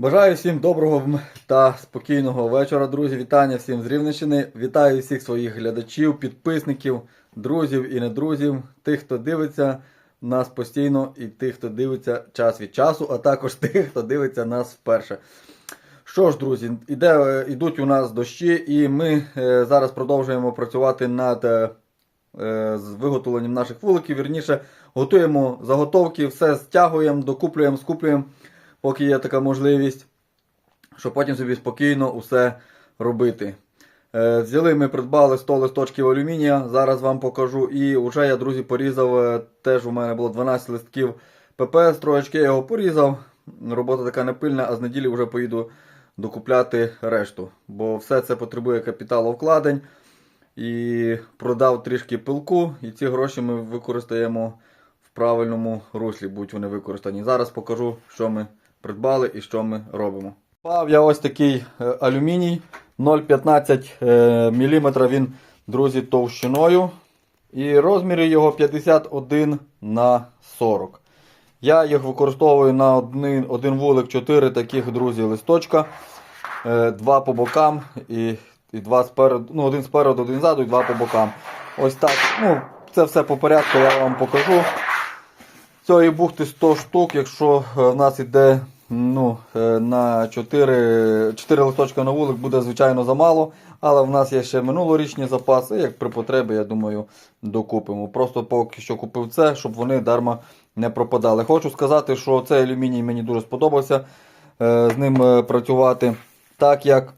Бажаю всім доброго та спокійного вечора, друзі. Вітання всім з Рівненщини. Вітаю всіх своїх глядачів, підписників, друзів і недрузів, тих, хто дивиться нас постійно, і тих, хто дивиться час від часу, а також тих, хто дивиться нас вперше. Що ж, друзі, іде, е, ідуть у нас дощі, і ми е, зараз продовжуємо працювати над е, е, з виготовленням наших вуликів. Вірніше, готуємо заготовки, все стягуємо, докуплюємо, скуплюємо, поки є така можливість, щоб потім собі спокійно усе робити. Е, Взяли, ми придбали 100 листочків алюмінія, зараз вам покажу. І вже я, друзі, порізав, е, теж у мене було 12 листків ППС, троєчки я його порізав. Робота така непильна, а з неділі вже поїду докупляти решту. Бо все це потребує капіталовкладень. І продав трішки пилку, і ці гроші ми використаємо в правильному руслі, будь вони використані. Зараз покажу, що ми придбали і що ми робимо. Пав я ось такий е, алюміній 0,15 мм він, друзі, товщиною. І розміри його 51 на 40. Я їх використовую на один, один вулик 4 таких, друзі, листочка. Е, Два по бокам і, і два спереду, ну, один спереду, один ззаду і два по бокам. Ось так. Ну, це все по порядку я вам покажу. Цієї бухти 100 штук, якщо е, в нас йде ну, е, на 4, 4 листочка на вулик, буде звичайно замало. Але в нас є ще минулорічні запаси, як при потребі, я думаю, докупимо. Просто поки що купив це, щоб вони дарма не пропадали. Хочу сказати, що цей алюміній мені дуже сподобався е, з ним працювати, так як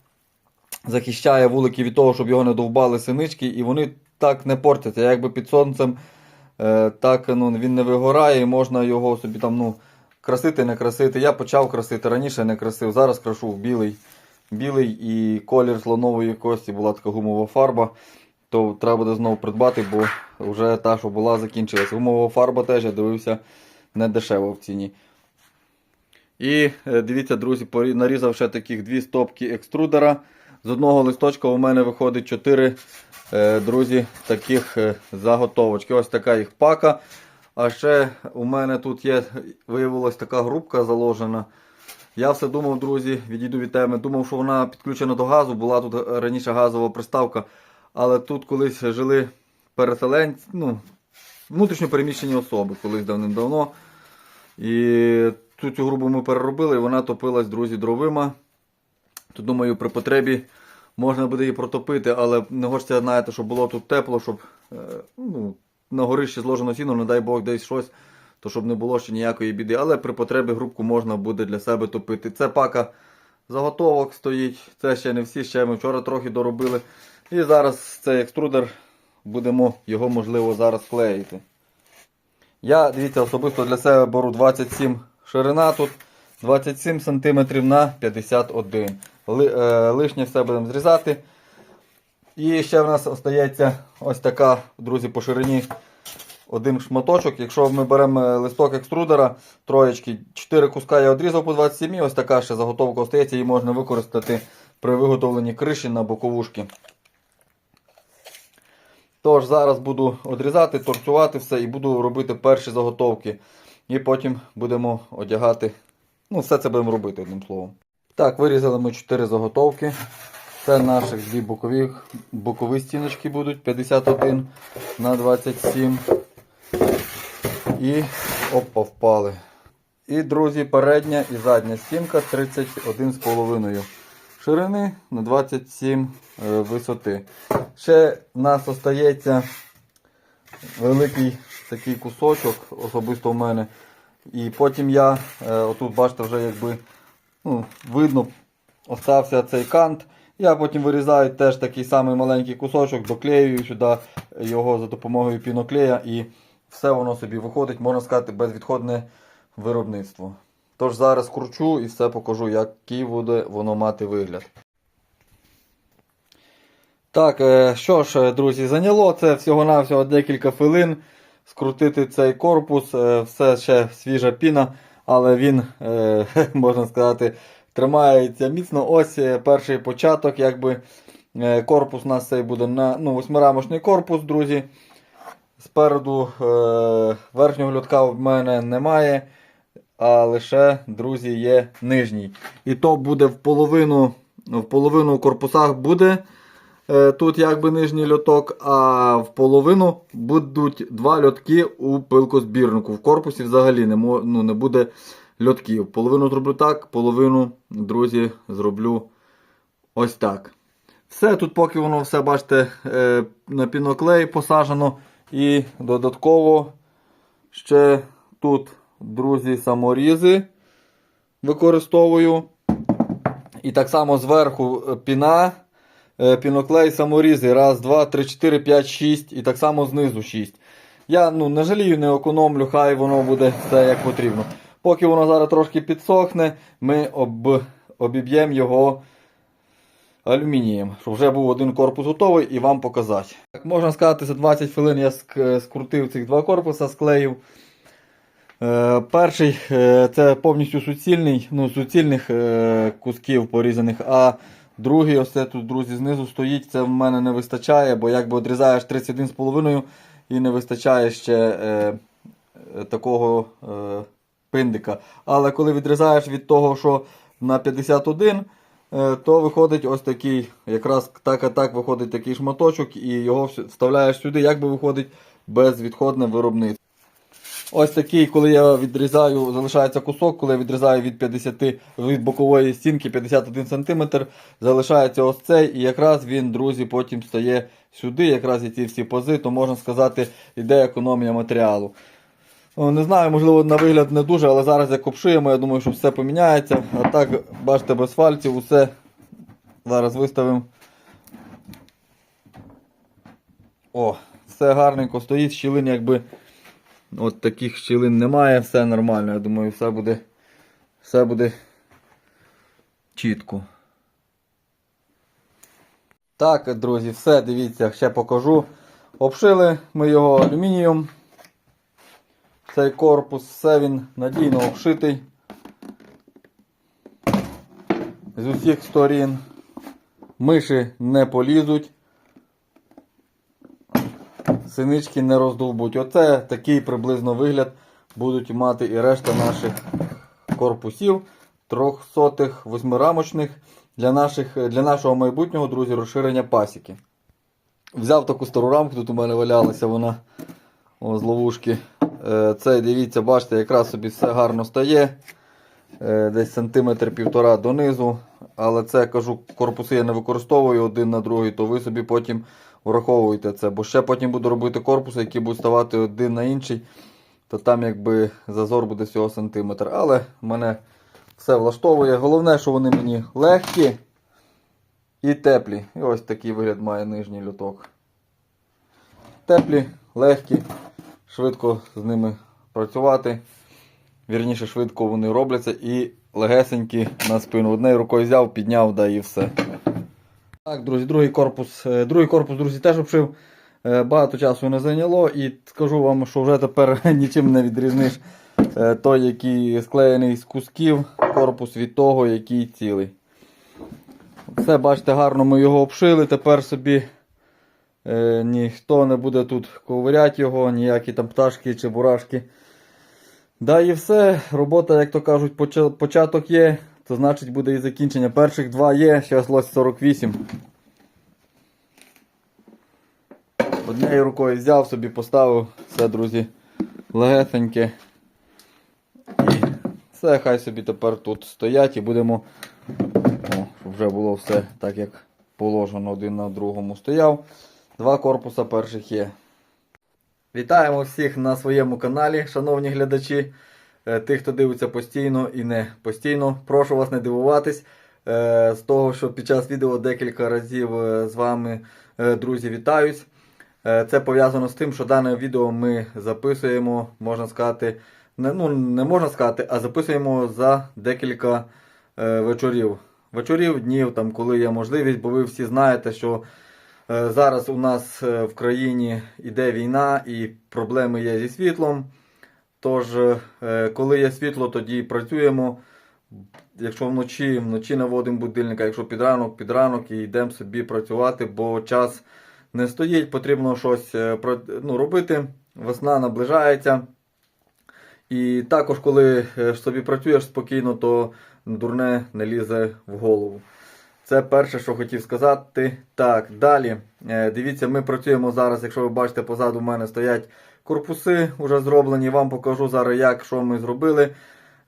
захищає вулики від того, щоб його не довбали синички, і вони так не портяться. Якби під сонцем так ну, він не вигорає, і можна його собі там ну, красити, не красити. Я почав красити раніше не красив, зараз крашу в білий. Білий і колір слонової кості була така гумова фарба. То треба буде знову придбати, бо вже та, що була, закінчилася. Гумова фарба теж я дивився не дешево в ціні. І е, дивіться, друзі, нарізав ще таких дві стопки екструдера. З одного листочка у мене виходить 4 е, друзі, таких е, заготовочки. Ось така їх пака. А ще у мене тут є, виявилась така грубка заложена. Я все думав, друзі, відійду від теми. Думав, що вона підключена до газу, була тут раніше газова приставка. Але тут колись жили переселенці, ну, внутрішньо переміщені особи, колись давним-давно. І цю, грубу ми переробили, і вона топилась, друзі, дровима. То думаю, при потребі можна буде її протопити, але не хочеться, знаєте, щоб було тут тепло, щоб е, ну, на горищі зложено сіно, не дай Бог десь щось, то щоб не було ще ніякої біди. Але при потребі грубку можна буде для себе топити. Це пака заготовок стоїть. Це ще не всі, ще ми вчора трохи доробили. І зараз цей екструдер будемо його можливо зараз клеїти. Я, дивіться, особисто для себе беру 27 ширина тут, 27 см на 51 Ли, е, Лишнє все будемо зрізати. І ще в нас остається ось така, друзі, по ширині один шматочок. Якщо ми беремо е, листок екструдера, троєчки, 4 куска я відрізав по 27, ось така ще заготовка остається, її можна використати при виготовленні криші на боковушки. Тож зараз буду одрізати, торцювати все і буду робити перші заготовки. І потім будемо одягати. Ну, все це будемо робити, одним словом. Так, вирізали ми 4 заготовки. Це наших дві бокові, бокові стіночки будуть 51 на 27. І опа, впали. І, друзі, передня і задня стінка 31,5 ширини на 27 е, висоти. Ще в нас остається великий такий кусочок, особисто в мене. І потім я, е, отут бачите, вже якби ну, видно, остався цей кант. Я потім вирізаю теж такий самий маленький кусочок, доклеюю сюди його за допомогою піноклея і все воно собі виходить, можна сказати, безвідходне виробництво. Тож зараз кручу і все покажу, який буде воно мати вигляд. Так, е, що ж, е, друзі, зайняло це всього-навсього декілька хвилин. Скрутити цей корпус, е, все ще свіжа піна, але він, е, можна сказати, тримається міцно. Ось е, перший початок. якби е, Корпус у нас цей буде на ну, восьмирамочний корпус, друзі. Спереду верхнього льотка в мене немає. а лише, друзі, є нижній. І то буде в половину, в половину корпусах буде тут якби нижній льоток, а в половину будуть два льотки у пилкозбірнику. В корпусі взагалі не, ну, не буде льотків. Половину зроблю так, половину, друзі, зроблю ось так. Все, тут поки воно все, бачите, е, на піноклей посаджено. І додатково ще тут, друзі, саморізи використовую. І так само зверху е, піна, е, піноклей, саморізи. Раз, два, три, чотири, п'ять, шість. І так само знизу шість. Я ну, не жалію, не економлю, хай воно буде все як потрібно. Поки воно зараз трошки підсохне, ми об, обіб'ємо його алюмінієм, щоб вже був один корпус готовий і вам показати. Так, можна сказати, за 20 хвилин я ск- скрутив цих два корпуса, склеїв. Е, перший е, це повністю суцільний, ну, суцільних е, кусків порізаних, а другий, ось це тут, друзі, знизу стоїть, це в мене не вистачає, бо якби відрізаєш 31,5 і не вистачає ще е, е, такого е, пиндика. Але коли відрізаєш від того, що на 51, е, то виходить ось такий, якраз так а так виходить такий шматочок, і його вставляєш сюди, якби виходить безвідходне виробництво. Ось такий, коли я відрізаю, залишається кусок, коли я відрізаю від 50 від бокової стінки 51 см, залишається ось цей, і якраз він, друзі, потім стає сюди, якраз і ці всі пози, то можна сказати, іде економія матеріалу. Не знаю, можливо, на вигляд не дуже, але зараз як обшиємо, я думаю, що все поміняється. А так, бачите, без фальців, усе зараз виставимо. О, все гарненько стоїть, щілин якби. От таких щілин немає, все нормально. Я думаю, все буде, все буде чітко. Так, друзі, все, дивіться, ще покажу. Обшили ми його алюмінієм. Цей корпус, все він надійно обшитий. З усіх сторін миші не полізуть. Синички не роздовбуть. Оце такий приблизно вигляд будуть мати і решта наших корпусів трьохсотих восьмирамочних для, наших, для нашого майбутнього, друзі, розширення пасіки. Взяв таку стару рамку, тут у мене валялася вона о, з ловушки. Е, Це, дивіться, бачите, якраз собі все гарно стає. Е, Десь сантиметр півтора донизу. Але це кажу, корпуси я не використовую один на другий, то ви собі потім враховуйте це. Бо ще потім буду робити корпуси, які будуть ставати один на інший, то там якби зазор буде всього сантиметр. Але мене все влаштовує. Головне, що вони мені легкі і теплі. І ось такий вигляд має нижній люток. Теплі, легкі, швидко з ними працювати. Вірніше, швидко вони робляться і легесенькі на спину. Однією рукою взяв, підняв, да і все. Так, друзі, другий корпус, е, другий корпус, друзі, теж обшив. Е, Багато часу не зайняло і скажу вам, що вже тепер нічим не відрізниш е, той, який склеєний з кусків, корпус від того, який цілий. Все, бачите, гарно ми його обшили. Тепер собі е, ніхто не буде тут ковиряти його, ніякі там пташки чи бурашки. Да і все. Робота, як то кажуть, початок є, то значить буде і закінчення. Перших два є, ще залишилось 48. Однією рукою взяв, собі поставив, все, друзі, легесеньке. І все, хай собі тепер тут стоять і будемо. О, вже було все так, як положено один на другому стояв. Два корпуса перших є. Вітаємо всіх на своєму каналі, шановні глядачі. Е, Тих, хто дивиться постійно і не постійно. Прошу вас не дивуватись е, з того, що під час відео декілька разів е, з вами, друзі, вітаюсь. Це пов'язано з тим, що дане відео ми записуємо, можна сказати, не, ну, не можна сказати, а записуємо за декілька вечорів. Вечорів, днів, там, коли є можливість, бо ви всі знаєте, що зараз у нас в країні йде війна і проблеми є зі світлом. Тож, е, коли є світло, тоді працюємо. Якщо вночі, вночі наводимо будильника, якщо під ранок, під ранок і йдемо собі працювати, бо час не стоїть, потрібно щось е, ну, робити. Весна наближається. І також, коли е, собі працюєш спокійно, то дурне не лізе в голову. Це перше, що хотів сказати. Так, далі. Дивіться, ми працюємо зараз, якщо ви бачите, позаду в мене стоять корпуси вже зроблені. Вам покажу зараз, як що ми зробили.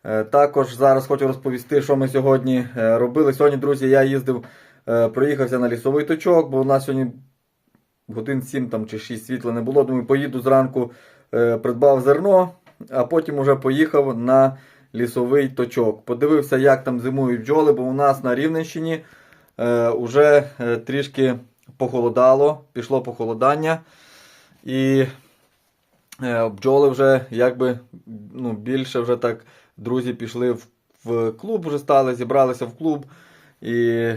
Е, Також зараз хочу розповісти, що ми сьогодні е, робили. Сьогодні, друзі, я їздив, е, проїхався на лісовий точок, бо у нас сьогодні годин 7 там, чи 6 світла не було. Думаю, поїду зранку, придбав зерно, а потім уже поїхав на лісовий точок. Подивився, як там зимують бджоли, бо у нас на Рівненщині е, уже е, трішки похолодало, пішло похолодання. І бджоли вже якби ну, більше вже так друзі пішли в, в клуб, вже стали, зібралися в клуб. І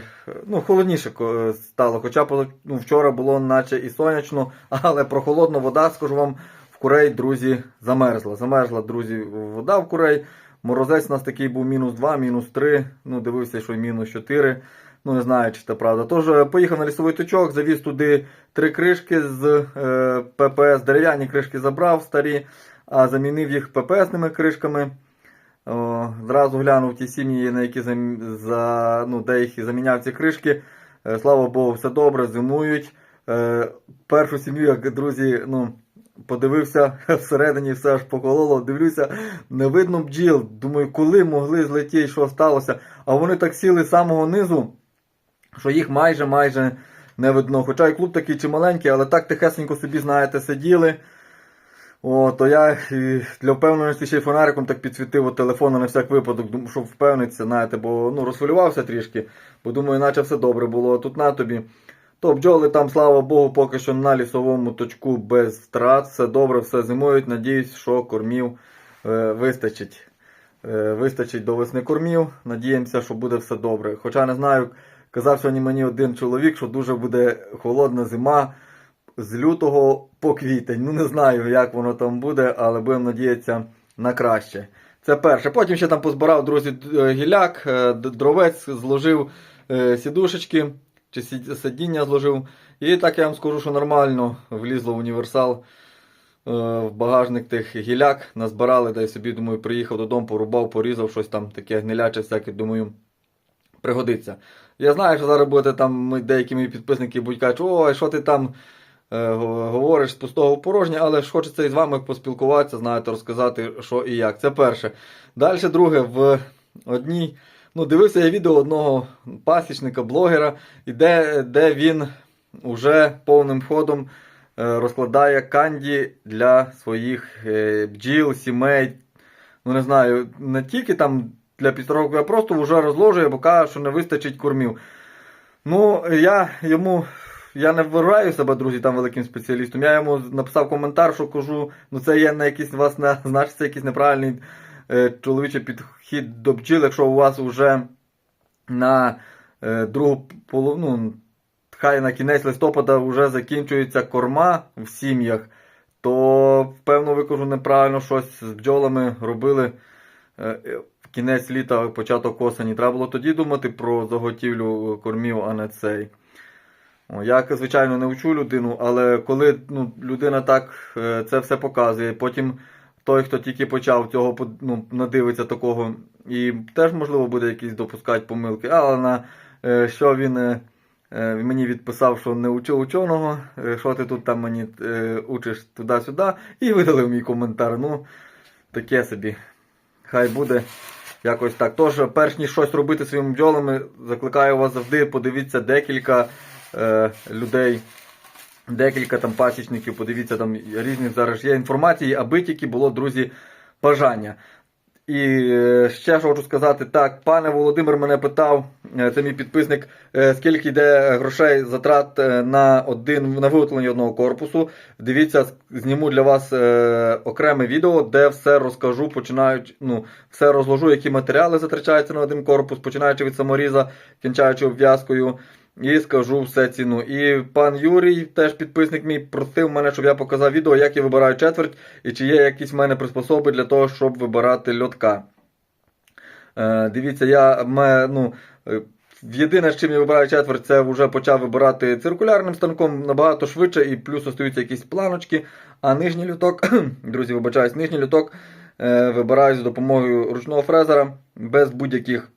ну, холодніше стало. Хоча ну, вчора було наче і сонячно, але прохолодна вода, скажу вам, в курей, друзі, замерзла. Замерзла, друзі, вода в курей. Морозець у нас такий був мінус 2, мінус 3. Ну, дивився, що мінус 4. Ну, не знаю, чи це правда. Тож е, поїхав на лісовий точок, завіз туди три кришки з е, ППС. Дерев'яні кришки забрав старі, а замінив їх ППСними кришками. О, зразу глянув ті сім'ї, на які за... ну, де їх і заміняв ці кришки. Е, Слава Богу, все добре, зимують. Е, першу сім'ю, як друзі, ну, подивився всередині, все аж покололо. Дивлюся, не видно бджіл. Думаю, коли могли злетіти, що сталося. А вони так сіли з самого низу, що їх майже майже не видно. Хоча і клуб такий чималенький, але так тихесенько собі, знаєте, сиділи. О, то я для впевненості ще й фонариком так підсвітив телефону на всяк випадок, щоб впевнитися, знаєте, бо ну, розхвилювався трішки, бо думаю, наче все добре було, а тут на тобі. То бджоли там, слава Богу, поки що на лісовому точку без втрат, все добре, все зимують. Надіюсь, що кормів е, вистачить. Е, вистачить до весни кормів. Надіємося, що буде все добре. Хоча не знаю, казав сьогодні мені один чоловік, що дуже буде холодна зима з лютого по квітень. Ну не знаю, як воно там буде, але будемо надіятися на краще. Це перше. Потім ще там позбирав, друзі, гіляк, е, дровець, зложив е, сідушечки чи сидіння зложив. І так я вам скажу, що нормально влізло в універсал е, в багажник тих гіляк, назбирали, та й собі, думаю, приїхав додому, порубав, порізав щось там таке гниляче, всяке, думаю, пригодиться. Я знаю, що зараз будете там деякі мої підписники будуть кажуть, ой, що ти там е, говориш з пустого в порожнє, але ж хочеться із вами поспілкуватися, знаєте, розказати, що і як. Це перше. Далі, друге, в одній. Ну, дивився я відео одного пасічника, блогера, і де, де він уже повним ходом е, розкладає канді для своїх е, бджіл, сімей. Ну, не знаю, не тільки там для підстраховки, а просто вже розложує, бо каже, що не вистачить кормів. Ну, я йому. Я не вважаю себе, друзі, там великим спеціалістом. Я йому написав коментар, що кажу, ну це є на якийсь у значить, це якийсь неправильний е, чоловічий підхід до бджіл, якщо у вас вже на е, другу половину, ну, хай на кінець листопада вже закінчується корма в сім'ях, то певно ви кажу неправильно щось з бджолами робили е, кінець літа, початок осені. Треба було тоді думати про заготівлю кормів, а не цей. Я, звичайно, не вчу людину, але коли ну, людина так е, це все показує, потім той, хто тільки почав цього ну, надивиться такого, і теж, можливо, буде якісь допускати помилки. Але на е, що він е, мені відписав, що не учив ученого, що ти тут там мені учиш туди-сюди, і видалив мій коментар. Ну, таке собі. Хай буде. Якось так. Тож, перш ніж щось робити своїми бджолами, закликаю вас завжди, подивіться декілька е, людей, декілька там пасічників, подивіться там різних зараз є інформації, аби тільки було, друзі, бажання. І е, ще що хочу сказати, так, пане Володимир мене питав, е, це мій підписник, е, скільки йде грошей затрат на один на виготовлення одного корпусу. Дивіться, зніму для вас окреме відео, де все розкажу, починаючи, ну, все розложу, які матеріали затрачаються на один корпус, починаючи від саморіза, кінчаючи обв'язкою. І скажу все ціну. І пан Юрій, теж підписник мій, просив мене, щоб я показав відео, як я вибираю четверть, і чи є якісь в мене приспособи для того, щоб вибирати льотка. Е, дивіться, я ме, ну, е, єдине, з чим я вибираю четверть, це вже почав вибирати циркулярним станком набагато швидше, і плюс остаються якісь планочки. А нижній люток, друзі, вибачаюсь, нижній люток е, вибираю з допомогою ручного фрезера без будь-яких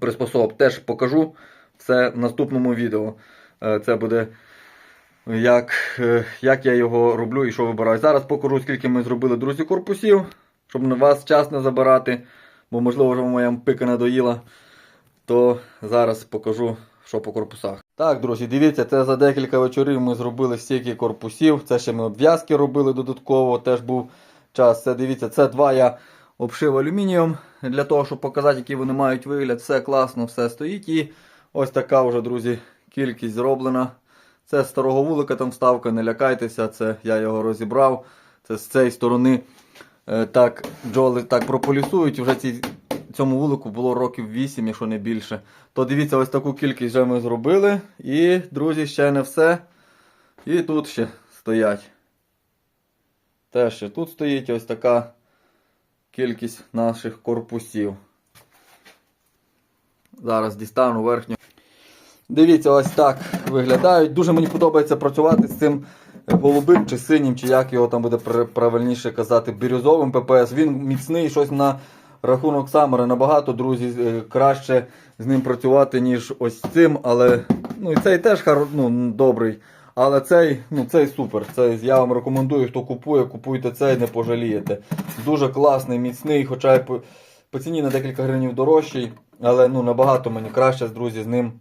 приспособ. Теж покажу все в наступному відео. Е, Це буде як, е, як я його роблю і що вибираю. Зараз покажу, скільки ми зробили, друзі, корпусів, щоб на вас час не забирати, бо, можливо, вже моя пика надоїла. То зараз покажу, що по корпусах. Так, друзі, дивіться, це за декілька вечорів ми зробили стільки корпусів. Це ще ми обв'язки робили додатково, теж був час. Це дивіться, це два я обшив алюмінієм для того, щоб показати, який вони мають вигляд. Все класно, все стоїть. І ось така вже, друзі, кількість зроблена. Це з старого вулика там вставка, не лякайтеся, це я його розібрав. Це з цієї сторони е, так бджоли так прополісують. Вже ці, цьому вулику було років 8, якщо не більше. То дивіться, ось таку кількість вже ми зробили. І, друзі, ще не все. І тут ще стоять. Теж ще тут стоїть ось така кількість наших корпусів. Зараз дістану верхню. Дивіться, ось так виглядають. Дуже мені подобається працювати з цим голубим чи синім, чи як його там буде правильніше казати, бірюзовим ППС. Він міцний, щось на рахунок Самера набагато, друзі, е, краще з ним працювати, ніж ось цим. Але ну, і цей теж ну, добрий. Але цей, ну, цей супер. Цей, я вам рекомендую, хто купує, купуйте цей, не пожалієте. Дуже класний, міцний, хоча й по, по ціні на декілька гривень дорожчий, але ну, набагато мені краще, друзі, з ним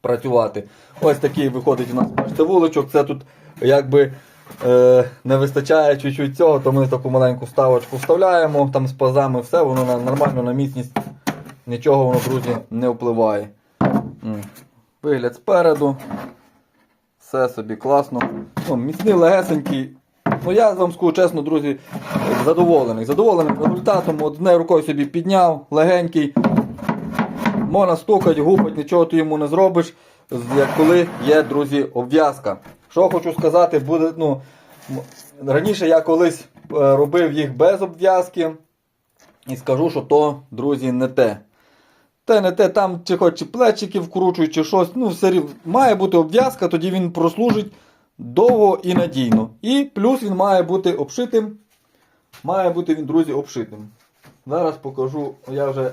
працювати. Ось такий виходить у нас бачите, вуличок. Це тут якби е, не вистачає чуть-чуть цього, то ми таку маленьку ставочку вставляємо там з пазами, все, воно на, нормально на міцність. Нічого воно, друзі, не впливає. Вигляд спереду. Все собі класно. Ну, міцний, легесенький. Ну я вам скажу чесно, друзі, задоволений. Задоволений результатом. Одне рукою собі підняв, легенький. Можна стукати, гупати, нічого ти йому не зробиш, як коли є, друзі, обв'язка. Що хочу сказати, буде, ну, раніше я колись е, робив їх без обв'язки. І скажу, що то, друзі, не те. Те не те, там чи хоч чи плечики вкручують, чи щось. Ну, все рівно. Має бути обв'язка, тоді він прослужить довго і надійно. І плюс він має бути обшитим. Має бути він, друзі, обшитим. Зараз покажу, я вже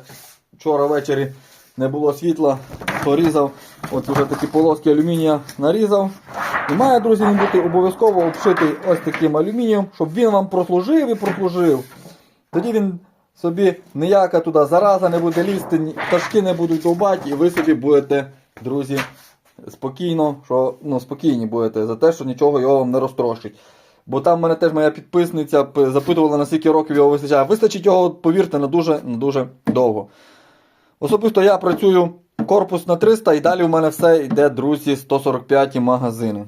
вчора ввечері не було світла, то різав. От вже такі полоски алюмінія нарізав. І має, друзі, він бути обов'язково обшитий ось таким алюмінієм, щоб він вам прослужив і прослужив. Тоді він собі ніяка туди зараза не буде лізти, пташки не будуть довбати, і ви собі будете, друзі, спокійно, що, ну, спокійні будете за те, що нічого його вам не розтрощить. Бо там мене теж моя підписниця запитувала, на скільки років його вистачає. Вистачить його, повірте, на дуже, на дуже довго. Особисто я працюю корпус на 300 і далі у мене все йде, друзі, 145 магазини.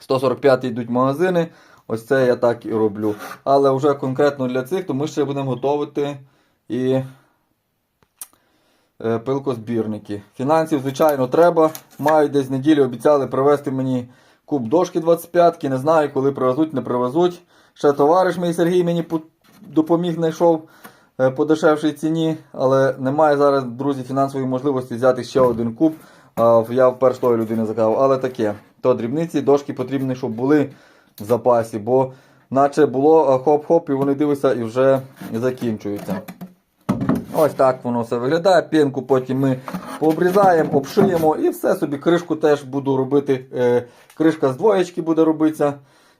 145 йдуть магазини. Ось це я так і роблю. Але вже конкретно для цих, то ми ще будемо готувати і е, пилкозбірники. Фінансів, звичайно, треба. Мають десь неділю обіцяли привезти мені куб дошки 25 Не знаю, коли привезуть, не привезуть. Ще товариш мій Сергій мені допоміг, знайшов по дешевшій ціні, але немає зараз, друзі, фінансової можливості взяти ще один куб. Я вперше тої людини заказав, але таке. То дрібниці, дошки потрібні, щоб були в запасі, бо наче було хоп-хоп, і вони дивляться і вже закінчуються. Ось так воно все виглядає. Пінку потім ми пообрізаємо, обшиємо і все собі. Кришку теж буду робити. Е, кришка з двоєчки буде робитися.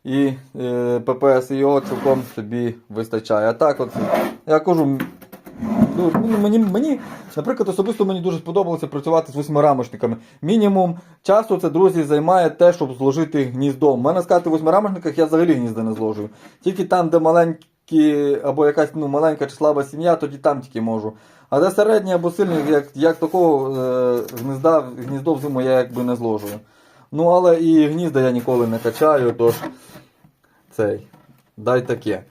І е, ППС його цілком собі вистачає. А так от, я кажу, ну, ну, мені, мені, наприклад, особисто мені дуже сподобалося працювати з восьмирамочниками. Мінімум часу це, друзі, займає те, щоб зложити гніздо. У мене сказати в восьмирамочниках я взагалі гнізда не зложую. Тільки там, де маленькі, або якась ну, маленька чи слаба сім'я, тоді там тільки можу. А де середній або сильний, як, як такого е, гнізда, гніздо взиму я якби не зложую. Ну, але і гнізда я ніколи не качаю, тож цей. Дай таке.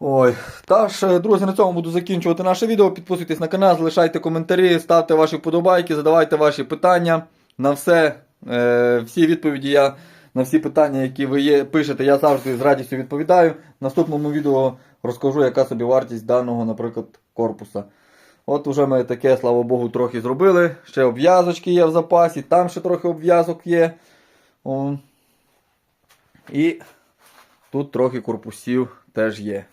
Ой, тож, е, друзі, на цьому буду закінчувати наше відео. Підписуйтесь на канал, залишайте коментарі, ставте ваші вподобайки, задавайте ваші питання. На все, е, всі відповіді я на всі питання, які ви є, пишете, я завжди з радістю відповідаю. В наступному відео розкажу, яка собі вартість даного, наприклад, корпуса. От уже ми таке, слава Богу, трохи зробили. Ще обв'язочки є в запасі, там ще трохи обв'язок є. О. І тут трохи корпусів теж є.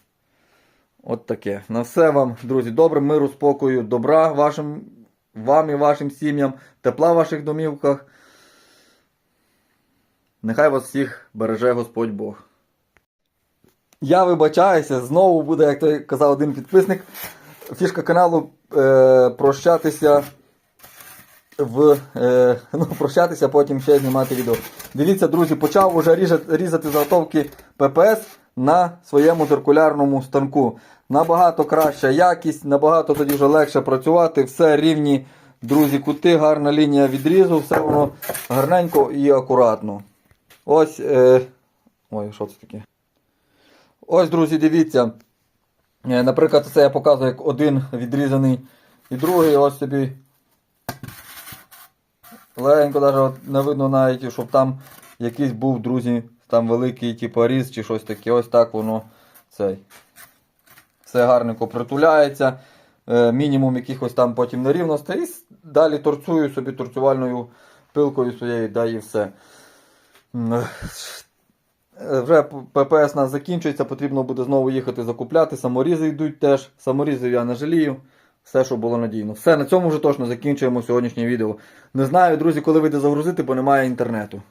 От таке. На все вам, друзі, добре, миру, спокою, добра вашим, вам і вашим сім'ям, тепла в ваших домівках. Нехай вас всіх береже Господь Бог. Я вибачаюся, знову буде, як той казав один підписник, фішка каналу е, прощатися в е, ну, прощатися, потім ще знімати відео. Дивіться, друзі, почав уже різати, різати заготовки ППС на своєму циркулярному станку. Набагато краща якість, набагато тоді вже легше працювати, все рівні, друзі, кути, гарна лінія відрізу, все воно гарненько і акуратно. Ось. Е... Ой, що це таке? Ось, друзі, дивіться. Е, Наприклад, це я показую як один відрізаний і другий. Ось собі. Легенько навіть не видно навіть, щоб там якийсь був, друзі, там великий типу, різ чи щось таке. Ось так воно цей. Все гарненько притуляється. Е, мінімум якихось там потім нерівностей. І далі торцую собі торцювальною пилкою своєю, да і все. Е, Вже ППС нас закінчується, потрібно буде знову їхати закупляти. Саморізи йдуть теж. Саморізів я не жалію. Все, що було надійно. Все, на цьому вже точно закінчуємо сьогоднішнє відео. Не знаю, друзі, коли вийде загрузити, бо немає інтернету.